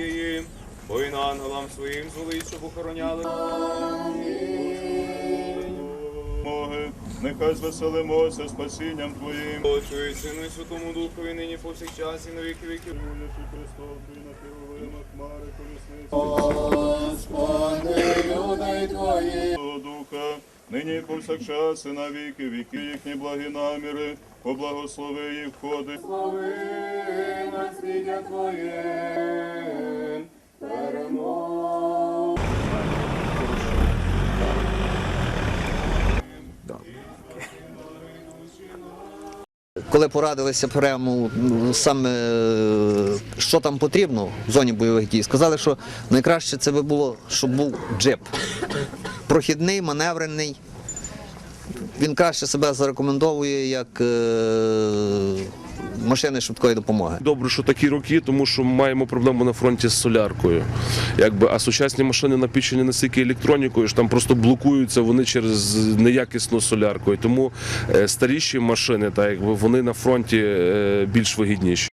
Твоєї, Воїн ангелам своїм зволить, щоб охороняли. Моги, нехай звеселимося спасінням Твоїм. Отцю і Сину і Святому Духові, нині повсякчас і на віки Христов, Твій на хмари колісниці. Господи, людей твої. Святого Духа, нині і повсякчас і на віки віки їхні благі наміри, поблагослови їх входи. Слави наслідя Твоє, Коли порадилися прямо ну, саме е, що там потрібно в зоні бойових дій, сказали, що найкраще це би було, щоб був джип. Прохідний, маневрений. Він краще себе зарекомендовує як е, машини швидкої допомоги. Добре, що такі роки, тому що маємо проблему на фронті з соляркою. Якби, а сучасні машини напічені настільки електронікою, що там просто блокуються вони через неякісну солярку. Тому е, старіші машини, так, якби, вони на фронті е, більш вигідніші.